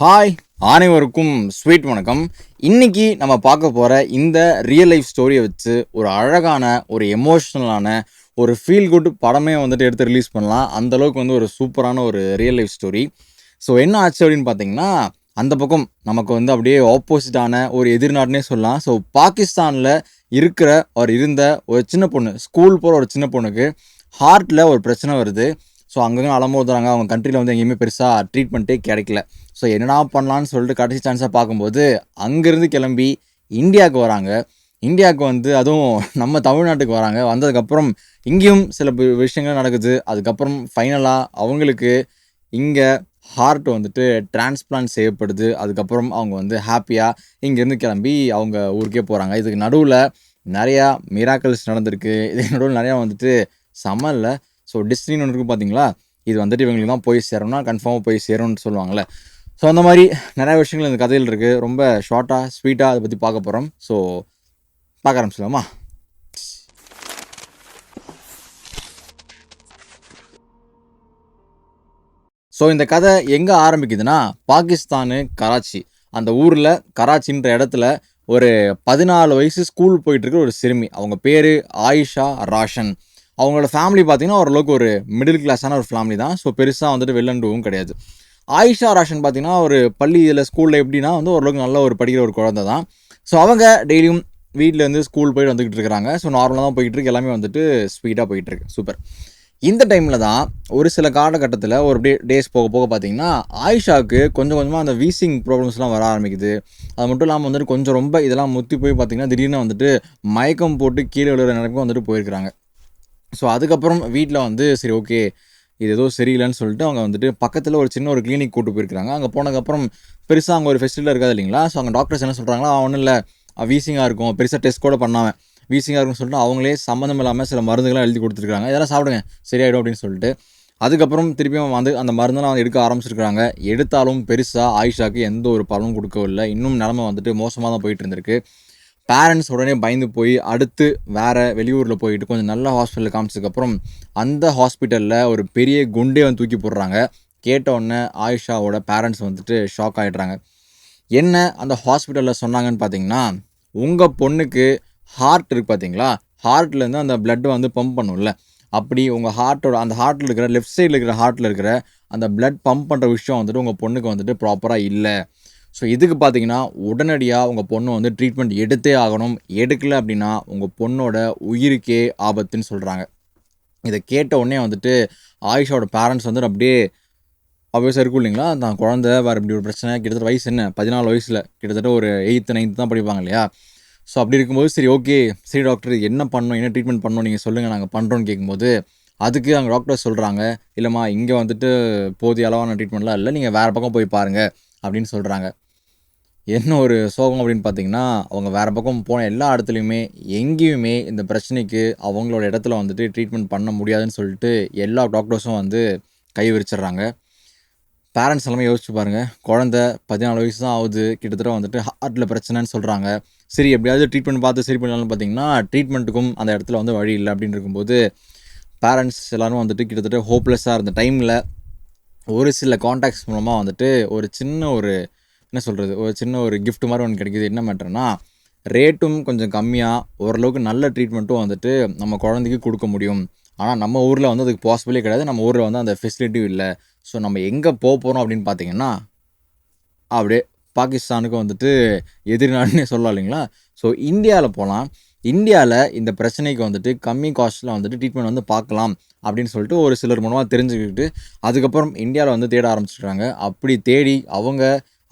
Hi அனைவருக்கும் sweet வணக்கம். இன்னைக்கு நம்ம பார்க்க போகிற இந்த ரியல் லைஃப் ஸ்டோரியை வச்சு ஒரு அழகான ஒரு எமோஷ்னலான ஒரு ஃபீல் குட் படமே வந்துட்டு எடுத்து ரிலீஸ் பண்ணலாம். அந்த அளவுக்கு வந்து ஒரு சூப்பரான ஒரு ரியல் லைஃப் ஸ்டோரி ஸோ என்ன ஆச்சு அப்படின்னு பார்த்தீங்கன்னா அந்த பக்கம் நமக்கு வந்து அப்படியே ஆப்போசிட்டான ஒரு எதிர்நாடுனே சொல்லலாம். ஸோ பாகிஸ்தானில் இருக்கிற ஒரு இருந்த ஒரு சின்ன பொண்ணு ஸ்கூல் போகிற ஒரு சின்ன பொண்ணுக்கு ஹார்ட்டில் ஒரு பிரச்சனை வருது. ஸோ அங்கங்கே அலமோதுறாங்க அவங்க கண்ட்ரியில் வந்து எங்கேயுமே பெருசாக ட்ரீட்மெண்ட்டே கிடைக்கல. ஸோ என்னடா பண்ணலான்னு சொல்லிட்டு கடைசி சான்ஸாக பார்க்கும்போது அங்கேருந்து கிளம்பி இந்தியாவுக்கு வராங்க. இந்தியாவுக்கு வந்து அதுவும் நம்ம தமிழ்நாட்டுக்கு வராங்க. வந்ததுக்கப்புறம் இங்கேயும் சில விஷயங்கள் நடக்குது. அதுக்கப்புறம் ஃபைனலாக அவங்களுக்கு இங்கே ஹார்ட் வந்துட்டு டிரான்ஸ்பிளான்ட் செய்யப்படுது. அதுக்கப்புறம் அவங்க வந்து ஹாப்பியாக இங்கேருந்து கிளம்பி அவங்க ஊருக்கே போகிறாங்க இதுக்கு நடுவில் நிறையா மிராக்கல்ஸ் நடந்திருக்கு. இதுக்கு நடுவில் நிறையா வந்துட்டு சமல்ல ஸோ டிஸ்னின்னு ஒன்று இருக்குது பார்த்தீங்களா இது வந்துட்டு இவங்களுக்கு தான் போய் சேரணும்னா கன்ஃபார்மாக போய் சேரும்னு சொல்லுவாங்கள்ல ஸோ அந்த மாதிரி நிறைய விஷயங்கள் இந்த கதையில் இருக்குது ரொம்ப ஷார்ட்டாக ஸ்வீட்டாக அதை பற்றி பார்க்க போகிறோம் ஸோ பார்க்க ஆரம்பிச்சிடலாமா? ஸோ இந்த கதை எங்கே ஆரம்பிக்குதுன்னா பாகிஸ்தானு கராச்சி. அந்த ஊரில் கராச்சின்ற இடத்துல ஒரு பதினாலு வயசு ஸ்கூல் போயிட்டுருக்க ஒரு சிறுமி. அவங்க பேர் ஆயிஷா ராஷன். அவங்களோட ஃபேமிலி பார்த்திங்கன்னா ஓரளவுக்கு ஒரு மிடில் கிளாஸான ஒரு ஃபேமிலி தான். ஸோ பெருசாக வந்துட்டு வெள்ளண்டுவும் கிடையாது. ஆயிஷா ராஷன் பார்த்தீங்கன்னா ஒரு பள்ளி இதில் ஸ்கூலில் எப்படின்னா வந்து ஓரளவுக்கு நல்ல ஒரு படிக்கிற ஒரு குழந்தை தான். ஸோ அவங்க டெய்லியும் வீட்டில் இருந்து ஸ்கூல் போயிட்டு வந்துக்கிட்டு இருக்கிறாங்க ஸோ நார்மலாக தான் போயிட்டு இருக்கு. எல்லாமே வந்துட்டு ஸ்வீட்டாக போயிட்டு இருக்கு. சூப்பர் இந்த டைமில் தான் ஒரு சில காலகட்டத்தில் ஒரு டே டேஸ் போக போக பார்த்தீங்கன்னா ஆயிஷாவுக்கு கொஞ்சம் கொஞ்சமாக அந்த வீசிங் ப்ராப்ளம்ஸ்லாம் வர ஆரம்பிக்குது. அது மட்டும் இல்லாமல் வந்துட்டு கொஞ்சம் ரொம்ப இதெல்லாம் முத்தி போய் பார்த்தீங்கன்னா திடீர்னு வந்துட்டு மயக்கம் போட்டு கீழே விழுற நினைப்பும் வந்துட்டு போயிருக்கிறாங்க. ஸோ அதுக்கப்புறம் வீட்டில் வந்து சரி ஓகே இது ஏதோ சரியில்லைன்னு சொல்லிட்டு அவங்க வந்துட்டு பக்கத்தில் ஒரு சின்ன ஒரு கிளினிக் கூட்டு போயிருக்காங்க அங்கே போனதுக்கப்புறம் பெருசாக அங்கே ஒரு ஃபெஸ்டிவல் இருக்காது இல்லைங்களா? ஸோ அங்கே டாக்டர்ஸ் என்ன சொல்கிறாங்களா ஒன்றும் இல்லை. வீசிங்காக இருக்கும். பெருசாக டெஸ்ட் கூட பண்ணாமல் வீசிங்காக இருக்கும்னு சொல்லிட்டு அவங்களே சம்மந்தம் இல்லாமல் சில மருந்துகள்லாம் எழுதி கொடுத்துருக்காங்க இதெல்லாம் சாப்பிடுங்க. சரியாயிடும் அப்படின்னு சொல்லிட்டு. அதுக்கப்புறம் திருப்பியும் வந்து அந்த மருந்தெல்லாம் வந்து எடுக்க ஆரம்பிச்சிருக்காங்க எடுத்தாலும் பெருசாக ஆயிஷாக்கு எந்த ஒரு பலனும் கொடுக்கவில்லை. இன்னும் நிலமை வந்துட்டு மோசமாக தான் போயிட்டு இருந்திருக்கு. பேரண்ட்ஸ் உடனே பயந்து போய் அடுத்து வேறு வெளியூரில் போயிட்டு கொஞ்சம் நல்ல ஹாஸ்பிட்டலில் காமிச்சதுக்கப்புறம் அந்த ஹாஸ்பிட்டலில் ஒரு பெரிய குண்டே வந்து தூக்கி போடுறாங்க. கேட்ட உடனே ஆயிஷாவோட பேரண்ட்ஸ் வந்துட்டு ஷாக் ஆகிடுறாங்க என்ன அந்த ஹாஸ்பிட்டலில் சொன்னாங்கன்னு பார்த்தீங்கன்னா உங்கள் பொண்ணுக்கு ஹார்ட் இருக்கு பார்த்தீங்களா ஹார்ட்லேருந்து அந்த பிளட் வந்து பம்ப் பண்ணும்ல. அப்படி உங்கள் ஹார்ட்டோட அந்த ஹார்ட்டில் இருக்கிற லெஃப்ட் சைடில் இருக்கிற ஹார்ட்டில் இருக்கிற அந்த பிளட் பம்ப் பண்ணுற விஷயம் வந்துட்டு உங்கள் பொண்ணுக்கு வந்துட்டு ப்ராப்பராக இல்லை. ஸோ இதுக்கு பார்த்தீங்கன்னா உடனடியாக உங்கள் பொண்ணு வந்து ட்ரீட்மெண்ட் எடுத்தே ஆகணும். எடுக்கல அப்படின்னா உங்கள் பொண்ணோட உயிருக்கே ஆபத்துன்னு சொல்கிறாங்க இதை கேட்ட உடனே வந்துட்டு ஆயிஷாவோட பேரண்ட்ஸ் வந்துட்டு அப்படியே ஆப்வியஸாக இருக்கும் இல்லைங்களா? தான் குழந்த வேறு இப்படி ஒரு பிரச்சனை கிட்டத்தட்ட வயசு என்ன? பதினாலு வயசில். கிட்டத்தட்ட ஒரு எயித்து நைன்த்து தான் படிப்பாங்க இல்லையா? ஸோ அப்படி இருக்கும்போது சரி ஓகே சரி டாக்டர் என்ன பண்ணணும்? என்ன ட்ரீட்மெண்ட் பண்ணணும்? நீங்கள் சொல்லுங்கள் நாங்கள் பண்ணுறோன்னு கேட்கும்போது அதுக்கு அங்கே டாக்டர் சொல்கிறாங்க இல்லைம்மா இங்கே வந்துட்டு போதிய அளவான ட்ரீட்மெண்ட்லாம் இல்லை. நீங்கள் வேறு பக்கம் போய் பாருங்கள் அப்படின்னு சொல்கிறாங்க என்ன ஒரு சோகம் அப்படின்னு பார்த்தீங்கன்னா அவங்க வேறு பக்கம் போன எல்லா இடத்துலையுமே எங்கேயுமே இந்த பிரச்சனைக்கு அவங்களோட இடத்துல வந்துட்டு ட்ரீட்மெண்ட் பண்ண முடியாதுன்னு சொல்லிட்டு எல்லா டாக்டர்ஸும் வந்து கை விரிச்சிடுறாங்க. பேரண்ட்ஸ் எல்லாமே யோசிச்சு பாருங்கள் குழந்த பதினாலு வயசு தான் ஆகுது. கிட்டத்தட்ட வந்துட்டு ஹார்ட்டில் பிரச்சனைன்னு சொல்கிறாங்க சரி எப்படியாவது ட்ரீட்மெண்ட் பார்த்து சரி பண்ணலாம்னு பார்த்தீங்கன்னா ட்ரீட்மெண்ட்டுக்கும் அந்த இடத்துல வந்து வழி இல்லை அப்படின்னு இருக்கும்போது பேரண்ட்ஸ் எல்லாரும் வந்துட்டு கிட்டத்தட்ட ஹோப்லெஸ்ஸாக இருந்த டைமில் ஒரு சில காண்டாக்ட்ஸ் மூலமாக வந்துட்டு ஒரு சின்ன ஒரு என்ன சொல்கிறது ஒரு சின்ன ஒரு கிஃப்ட் மாதிரி ஒன்று கிடைக்குது. என்ன மேட்டர்னா ரேட்டும் கொஞ்சம் கம்மியாக ஓரளவுக்கு நல்ல ட்ரீட்மெண்ட்டும் வந்துட்டு நம்ம குழந்தைக்கு கொடுக்க முடியும். ஆனால் நம்ம ஊரில் வந்து அதுக்கு பாசிபிளே கிடையாது. நம்ம ஊரில் வந்து அந்த ஃபெசிலிட்டியும் இல்லை. ஸோ நம்ம எங்கே போக போகிறோம் அப்படின்னு பார்த்தீங்கன்னா அப்படியே பாகிஸ்தானுக்கு வந்துட்டு எதிர்நாடுனே சொல்லலாம் இல்லைங்களா? ஸோ இந்தியாவில் போகலாம் இந்தியாவில் இந்த பிரச்சனைக்கு வந்துட்டு கம்மி காஸ்ட்டில் வந்துட்டு ட்ரீட்மெண்ட் வந்து பார்க்கலாம் அப்படின்னு சொல்லிட்டு ஒரு சிலர் மூலமாக தெரிஞ்சுக்கிட்டு அதுக்கப்புறம் இந்தியாவில் வந்து தேட ஆரம்பிச்சிடுறாங்க அப்படி தேடி அவங்க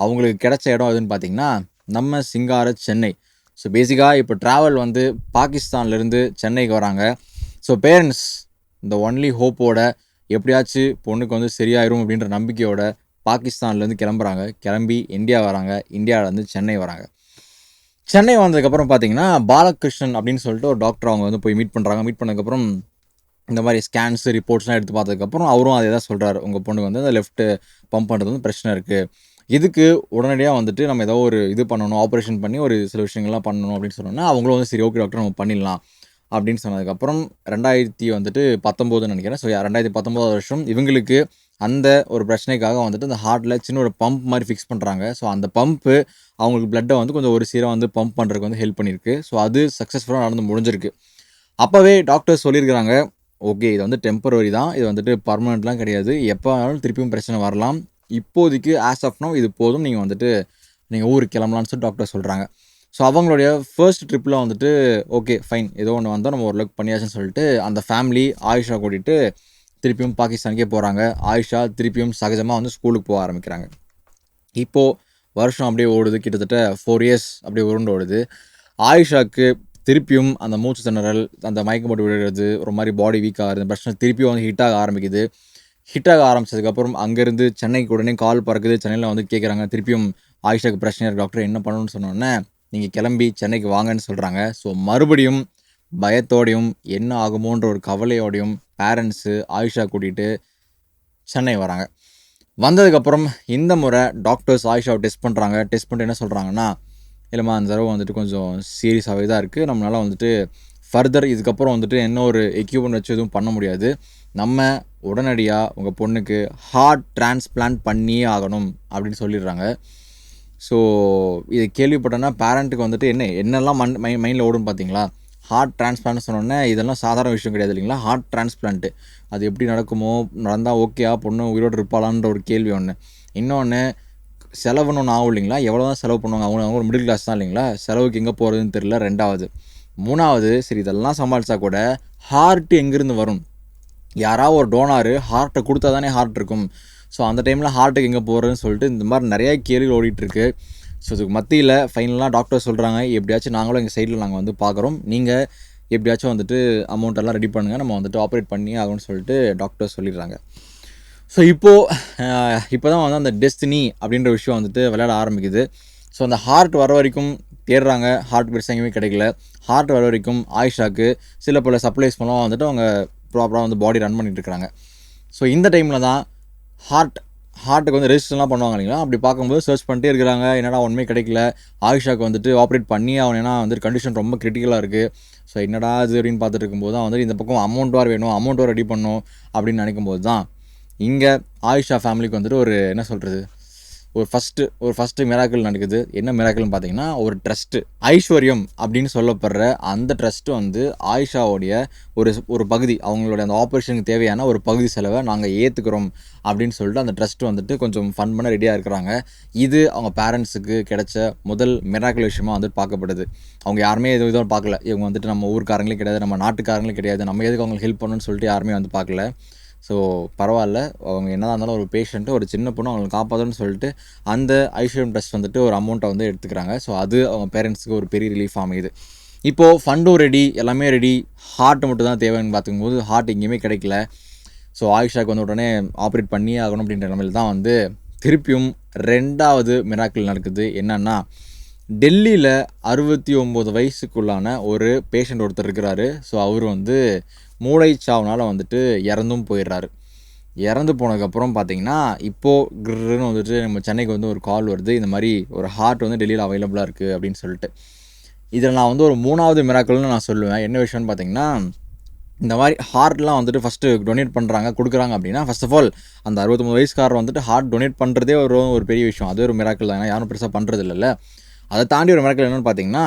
அவங்களுக்கு கிடைச்ச இடம் எதுன்னு பார்த்தீங்கன்னா நம்ம சிங்கார சென்னை. ஸோ பேசிக்காக இப்போ ட்ராவல் வந்து பாகிஸ்தான்லேருந்து சென்னைக்கு வராங்க. ஸோ பேரண்ட்ஸ் இந்த ஒன்லி ஹோப்போட எப்படியாச்சும் பொண்ணுக்கு வந்து சரியாயிரும் அப்படின்ற நம்பிக்கையோட பாகிஸ்தான்லேருந்து கிளம்புறாங்க. கிளம்பி இந்தியா வராங்க. இந்தியாவிலேருந்து சென்னை வராங்க. சென்னை வந்ததுக்கப்புறம் பார்த்தீங்கன்னா பாலகிருஷ்ணன் அப்படின்னு சொல்லிட்டு ஒரு டாக்டர் அவங்க வந்து போய் மீட் பண்ணுறாங்க மீட் பண்ணதுக்கப்புறம் இந்த மாதிரி ஸ்கேன்ஸ் ரிப்போர்ட்ஸ்லாம் எடுத்து பார்த்ததுக்கப்புறம் அவரும் அதே தான் சொல்கிறார் உங்கள் பொண்ணுக்கு வந்து அந்த லெஃப்ட்டு பம்ப் பண்ணுறது வந்து பிரச்சனை இருக்குது இதுக்கு உடனடியாக வந்துட்டு நம்ம ஏதோ ஒரு இது பண்ணணும் ஆப்ரேஷன் பண்ணி ஒரு சில விஷயங்கள்லாம் பண்ணணும் அப்படின்னு சொன்னோன்னா அவங்களும் வந்து சரி ஓகே டாக்டர் நம்ம பண்ணிடலாம் அப்படின்னு சொன்னதுக்கப்புறம் ரெண்டாயிரத்தி வந்துட்டு பத்தொம்போதுன்னு நினைக்கிறேன். ஸோ ரெண்டாயிரத்தி பத்தொம்போது வருஷம் இவங்களுக்கு அந்த ஒரு பிரச்சனைக்காக வந்துட்டு அந்த ஹார்ட்டில் சின்ன ஒரு பம்ப் மாதிரி ஃபிக்ஸ் பண்ணுறாங்க ஸோ அந்த பம்ப்பு அவங்களுக்கு பிளட்டை வந்து கொஞ்சம் ஒரு சீராக வந்து பம்ப் பண்ணுறதுக்கு வந்து ஹெல்ப் பண்ணியிருக்கு. ஸோ அது சக்ஸஸ்ஃபுல்லாக நடந்து முடிஞ்சிருக்கு. அப்போவே டாக்டர் சொல்லியிருக்கிறாங்க ஓகே இது வந்து டெம்பரவரி தான். இது வந்துட்டு பர்மனெண்ட்லாம் கிடையாது. எப்போ வேணாலும் திருப்பியும் பிரச்சனை வரலாம். இப்போதைக்கு ஆஸ் ஆஃப் நோ இது போதும். நீங்கள் வந்துட்டு நீங்கள் ஊருக்கு கிளம்பலான்னு சொல்லி டாக்டர் சொல்கிறாங்க ஸோ அவங்களுடைய ஃபர்ஸ்ட் ட்ரிப்பில் வந்துட்டு ஓகே ஃபைன் ஏதோ ஒன்று வந்தால் நம்ம ஓரளவுக்கு பண்ணியாச்சுன்னு சொல்லிட்டு அந்த ஃபேமிலி ஆயிஷா கூட்டிகிட்டு திருப்பியும் பாகிஸ்தானுக்கே போகிறாங்க ஆயிஷா திருப்பியும் சகஜமாக வந்து ஸ்கூலுக்கு போக ஆரம்பிக்கிறாங்க. இப்போது வருஷம் அப்படியே ஓடுது. கிட்டத்தட்ட ஃபோர் இயர்ஸ் அப்படியே உருண்டு ஓடுது. ஆயிஷாவுக்கு திருப்பியும் அந்த மூச்சு திணறல் அந்த மயக்கம் போட்டு விடுறது ஒரு மாதிரி பாடி வீக் ஆகுது பிரச்சனை திருப்பியும் வந்து ஹிட் ஆக ஆரம்பிக்குது. ஹிட் ஆக ஆரம்பிச்சதுக்கப்புறம் அங்கேருந்து சென்னைக்கு உடனே கால் பறக்குது. சென்னையில் வந்து கேட்குறாங்க திருப்பியும் ஆயிஷாக்கு பிரச்சனை டாக்டர் என்ன பண்ணணும்னு சொன்னோன்னே நீங்கள் கிளம்பி சென்னைக்கு வாங்கன்னு சொல்கிறாங்க ஸோ மறுபடியும் பயத்தோடையும் என்ன ஆகுமோன்ற ஒரு கவலையோடையும் பேரண்ட்ஸு ஆயிஷா கூட்டிகிட்டு சென்னை வராங்க. வந்ததுக்கப்புறம் இந்த முறை டாக்டர்ஸ் ஆயிஷாவை டெஸ்ட் பண்ணுறாங்க டெஸ்ட் பண்ணிட்டு என்ன சொல்கிறாங்கன்னா இல்லைம்மா அந்த தடவை வந்துட்டு கொஞ்சம் சீரியஸாகவே தான் இருக்குது நம்மளால் வந்துட்டு ஃபர்தர் இதுக்கப்புறம் வந்துட்டு என்ன ஒரு எக்யூப்மெண்ட் வச்சு எதுவும் பண்ண முடியாது. நம்ம உடனடியாக உங்கள் பொண்ணுக்கு ஹார்ட் டிரான்ஸ்பிளான்ட் பண்ணியே ஆகணும் அப்படின்னு சொல்லிடுறாங்க. ஸோ இது கேள்விப்பட்டேன்னா பேரண்ட்டுக்கு வந்துட்டு என்ன என்னெல்லாம் மண் மை மைண்டில் ஓடும் பார்த்தீங்களா ஹார்ட் டிரான்ஸ்பிளான்ட் சொன்னோன்னே இதெல்லாம் சாதாரண விஷயம் கிடையாது இல்லைங்களா? ஹார்ட் டிரான்ஸ்பிளான்ட்டு அது எப்படி நடக்குமோ நடந்தால் ஓகேயா பொண்ணு உயிரோடு இருப்பாளான்ற ஒரு கேள்வி ஒன்று இன்னொன்று செலவுன்னு ஒன்று ஆகும் இல்லைங்களா? எவ்வளோ தான் செலவு பண்ணுவாங்க? அவங்க அவங்க ஒரு மிடில் கிளாஸ் தான் இல்லைங்களா? செலவுக்கு எங்கே போகிறதுன்னு தெரியல ரெண்டாவது. மூணாவது சரி இதெல்லாம் சமாளித்தா கூட ஹார்ட் எங்கேருந்து வரும்? யாராவது ஒரு டோனாரு ஹார்ட்டை கொடுத்தா தானே ஹார்ட் இருக்கும். ஸோ அந்த டைமில் ஹார்ட்டுக்கு எங்கே போகிறதுன்னு சொல்லிட்டு இந்த மாதிரி நிறைய கேள்விகள் ஓடிட்டுருக்கு ஸோ இதுக்கு மத்தியில் ஃபைனலாக டாக்டர் சொல்கிறாங்க எப்படியாச்சும் நாங்களும் எங்கள் சைடில் நாங்கள் வந்து பார்க்குறோம். நீங்கள் எப்படியாச்சும் வந்துட்டு அமௌண்ட் எல்லாம் ரெடி பண்ணுங்கள் நம்ம வந்துட்டு ஆப்ரேட் பண்ணி ஆகும்னு சொல்லிட்டு டாக்டர் சொல்லிடுறாங்க. ஸோ இப்போது இப்போ தான் வந்து அந்த டெஸ்டினி அப்படின்ற விஷயம் வந்துட்டு விளையாட ஆரம்பிக்குது. ஸோ அந்த ஹார்ட் வர வரைக்கும் தேடுறாங்க ஹார்ட் பெருசாக எங்கேயுமே கிடைக்கல. ஹார்ட் வர வரைக்கும் ஆயிஷாக்கு சில பல சப்ளைஸ் மூலம் வந்துட்டு அவங்க ப்ராப்பராக வந்து பாடி ரன் பண்ணிட்டு ஸோ இந்த டைமில் தான் ஹார்ட் ஹார்ட்டுக்கு வந்து ரெஜிஸ்டர்லாம் பண்ணுவாங்க இல்லைங்களா? அப்படி பார்க்கும்போது சர்ச் பண்ணிட்டே இருக்கிறாங்க. என்னடா ஒன்றுமே கிடைக்கல. ஆயிஷாக்கு வந்துட்டு ஆப்ரேட் பண்ணி அவன் ஏன்னா வந்து கண்டிஷன் ரொம்ப கிரிட்டிக்கலாக இருக்குது ஸோ என்னடா இது அப்படின்னு பார்த்துட்டு இருக்கும்போது தான் வந்துட்டு இந்த பக்கம் அமௌண்ட் வார் வேணும். அமௌண்ட் வார் ரெடி பண்ணணும் அப்படின்னு நினைக்கும் போது தான் இங்கே ஆயிஷா ஃபேமிலிக்கு வந்துட்டு ஒரு என்ன சொல்கிறது ஒரு ஃபஸ்ட்டு ஒரு ஃபஸ்ட்டு மிராக்கள் நடக்குது. என்ன மிராக்கள்னு பார்த்தீங்கன்னா ஒரு ட்ரஸ்ட்டு ஐஸ்வர்யம் அப்படின்னு சொல்லப்படுற அந்த ட்ரஸ்ட்டு வந்து ஆயிஷாவுடைய ஒரு ஒரு பகுதி அவங்களோட அந்த ஆப்ரேஷனுக்கு தேவையான ஒரு பகுதி செலவை நாங்கள் ஏற்றுக்கிறோம் அப்படின்னு சொல்லிட்டு அந்த ட்ரஸ்ட் வந்துட்டு கொஞ்சம் ஃபன் பண்ண ரெடியாக இருக்கிறாங்க. இது அவங்க பேரண்ட்ஸுக்கு கிடைச்ச முதல் மிராக்கிள் விஷயமாக வந்துட்டு பார்க்கப்படுது. அவங்க யாருமே எதுவும் இதுவும் பார்க்கல. இவங்க வந்துட்டு நம்ம ஊர்க்காரங்களே கிடையாது நம்ம நாட்டுக்காரங்களே கிடையாது நம்ம எதுக்கு அவங்களுக்கு ஹெல்ப் பண்ணணும்னு சொல்லிட்டு யாருமே வந்து பார்க்கல. ஸோ பரவாயில்ல. அவங்க என்னதான் இருந்தாலும் ஒரு பேஷண்ட்டு ஒரு சின்ன பொண்ணு அவங்களை காப்பாற்றணும்னு சொல்லிட்டு அந்த ஐஸ்வர்யம் ட்ரஸ்ட் வந்துட்டு ஒரு அமௌண்ட்டை வந்து எடுத்துக்கிறாங்க. ஸோ அது அவங்க பேரண்ட்ஸுக்கு ஒரு பெரிய ரிலீஃப் அமையுது. இப்போது ஃபண்டும் ரெடி எல்லாமே ரெடி ஹார்ட் மட்டும் தான் தேவைன்னு பார்த்துக்கும்போது ஹார்ட் எங்கேயுமே கிடைக்கல. ஸோ ஆயுஷாக்கு வந்து உடனே ஆப்ரேட் பண்ணியே ஆகணும் அப்படின்ற நிலமையில் தான் வந்து திருப்பியும் ரெண்டாவது மிராக்கிள் நடக்குது. என்னன்னா டெல்லியில் அறுபத்தி ஒம்பது வயசுக்குள்ளான ஒரு பேஷண்ட் ஒருத்தர் இருக்கிறாரு. ஸோ அவர் வந்து மூளைச்சாவுனால் வந்துட்டு இறந்தும் போயிடுறாரு. இறந்து போனதுக்கப்புறம் பார்த்தீங்கன்னா இப்போது கிருன்னு வந்துட்டு நம்ம சென்னைக்கு வந்து ஒரு கால் வருது. இந்த மாதிரி ஒரு ஹார்ட் வந்து டெல்லியில் அவைலபிளாக இருக்குது அப்படின்னு சொல்லிட்டு. இதில் நான் வந்து ஒரு மூணாவது மிராக்கள்னு நான் சொல்லுவேன். என்ன விஷயம்னு பார்த்தீங்கன்னா இந்த மாதிரி ஹார்ட்லாம் வந்துட்டு ஃபஸ்ட்டு டொனேட் பண்ணுறாங்க கொடுக்குறாங்க அப்படின்னா ஃபஸ்ட் ஆஃப் ஆல் அந்த அறுபத்தொம்பது வயசுக்காரர் வந்துட்டு ஹார்ட் டொனேட் பண்ணுறதே ஒரு ஒரு பெரிய விஷயம். அது ஒரு மிராக்கள் தான். ஏன்னா யாரும் பெருசாக பண்ணுறது இல்லைல்ல அதை தாண்டி ஒரு மிராக்கள் என்னென்னு பார்த்தீங்கன்னா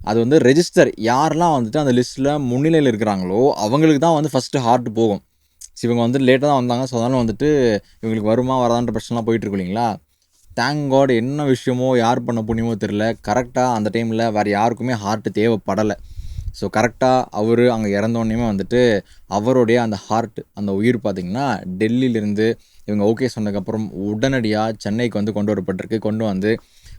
அது வந்து ரெஜிஸ்டர் யாரெல்லாம் வந்துட்டு அந்த லிஸ்ட்டில் முன்னிலையில் இருக்கிறாங்களோ அவங்களுக்கு தான் வந்து ஃபஸ்ட்டு ஹார்ட் போகும். ஸோ இவங்க வந்து லேட்டாக தான் வந்தாங்க. ஸோ அதனால் வந்துட்டு இவங்களுக்கு வருமா வராதான்ற பிரச்சனைலாம் போயிட்டுருக்கு இல்லைங்களா? தேங்க் காட் என்ன விஷயமோ யார் பண்ண புண்ணியமோ தெரில கரெக்டாக அந்த டைமில் வேறு யாருக்குமே ஹார்ட்டு தேவைப்படலை. ஸோ கரெக்டாக அவர் அங்கே இறந்தோடனே வந்துட்டு அவருடைய அந்த ஹார்ட் அந்த உயிர் பார்த்திங்கன்னா டெல்லியிலேருந்து இவங்க ஓகே சொன்னதுக்கப்புறம் உடனடியாக சென்னைக்கு வந்து கொண்டு வரப்பட்டிருக்கு. கொண்டு வந்து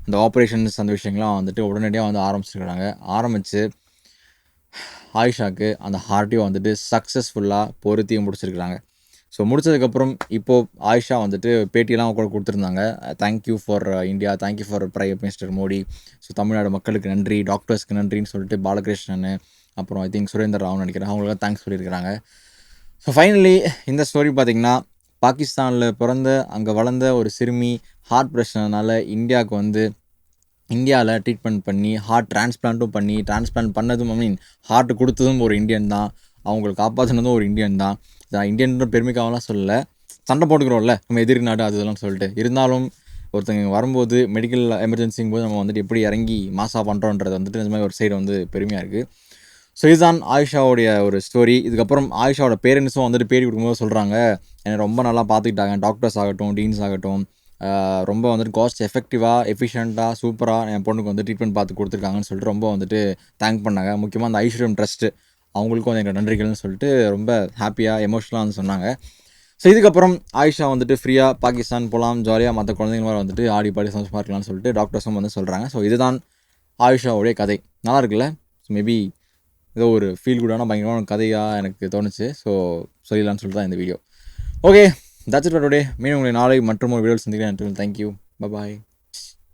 இந்த ஆப்ரேஷன்ஸ் அந்த விஷயங்கள்லாம் வந்துட்டு உடனடியாக வந்து ஆரம்பிச்சிருக்கிறாங்க ஆரம்பித்து ஆயிஷாக்கு அந்த ஹார்ட்டையும் வந்துட்டு சக்ஸஸ்ஃபுல்லாக பொருத்தியும் முடிச்சிருக்கிறாங்க. ஸோ முடிச்சதுக்கப்புறம் இப்போது ஆயிஷா வந்துட்டு பேட்டியெல்லாம் கூட கொடுத்துருந்தாங்க. Thank you for India thank you for prime minister Modi. So Tamil Nadu மக்களுக்கு நன்றி டாக்டர்ஸ்க்கு நன்றின்னு சொல்லிட்டு பாலகிருஷ்ணன் அப்புறம் ஐ திங்க் சுரேந்தர் ராவ் நினைக்கிறேன் அவங்களுக்கு தேங்க்ஸ் சொல்லியிருக்கிறாங்க. ஸோ ஃபைனலி இந்த ஸ்டோரி பார்த்திங்கன்னா பாகிஸ்தானில் பிறந்த அங்கே வளர்ந்த ஒரு சிறுமி ஹார்ட் பிரச்சனைனால இந்தியாவுக்கு வந்து இந்தியாவில் ட்ரீட்மெண்ட் பண்ணி ஹார்ட் டிரான்ஸ்பிளான்ட்டும் பண்ணி டிரான்ஸ்பிளான்ட் பண்ணதும் ஐ மீன் ஹார்ட் கொடுத்ததும் ஒரு இந்தியன் தான். அவங்களை காப்பாற்றினதும் ஒரு இந்தியன் தான். நான் இந்தியன்ற பெருமைக்காகலாம் சொல்லலை. சண்டை போட்டுக்கிறோம்ல நம்ம எதிரி நாடு அது இதெல்லாம் சொல்லிட்டு. இருந்தாலும் ஒருத்தங்க வரும்போது மெடிக்கல் எமர்ஜென்சிங்கும் போது நம்ம வந்துட்டு எப்படி இறங்கி மாசாக பண்ணுறோன்றது வந்துட்டு இந்த மாதிரி ஒரு சைடு வந்து பெருமையாக இருக்குது ஸோ இதுதான் ஆயிஷாவுடைய ஒரு ஸ்டோரி இதுக்கப்புறம் ஆயிஷாவோட பேரண்ட்ஸும் வந்துட்டு பேடி கொடுக்கும்போது சொல்கிறாங்க என்னை ரொம்ப நல்லா பார்த்துக்கிட்டாங்க டாக்டர்ஸ் ஆகட்டும் டீன்ஸ் ஆகட்டும். ரொம்ப வந்துட்டு காஸ்ட் எஃபெக்டிவாக எஃபிஷியண்ட்டாக சூப்பராக என் பொண்ணுக்கு வந்து ட்ரீட்மெண்ட் பார்த்து கொடுத்துருக்காங்கன்னு சொல்லிட்டு ரொம்ப வந்துட்டு தேங்க் பண்ணாங்க. முக்கியமாக அந்த ஐஸ்வர்யம் ட்ரஸ்ட்டு அவங்களுக்கும் வந்து எங்கள் நன்றிகள்னு சொல்லிட்டு ரொம்ப ஹாப்பியாக எமோஷனலாக வந்து சொன்னாங்க. ஸோ இதுக்கப்புறம் ஆயிஷா வந்துட்டு ஃப்ரீயாக பாகிஸ்தான் போகலாம் ஜாலியாக மற்ற குழந்தைங்க மாதிரி வந்துட்டு ஆடி பாடி சந்தோஷமாக இருக்கலாம்னு சொல்லிட்டு டாக்டர்ஸும் வந்து சொல்கிறாங்க ஸோ இதுதான் ஆயிஷாவுடைய கதை. நல்லா இருக்குல்ல? ஸோ மேபி ஏதோ ஒரு ஃபீல் குடான பயங்கரமான கதையாக எனக்கு தோணுச்சு. ஸோ சொல்லிடலாம்னு சொல்லிட்டு தான் இந்த video okay that's it today மீன் உங்களை நாளை மற்றும் ஒரு வீடியோ சந்திக்கிறேன். Thank you bye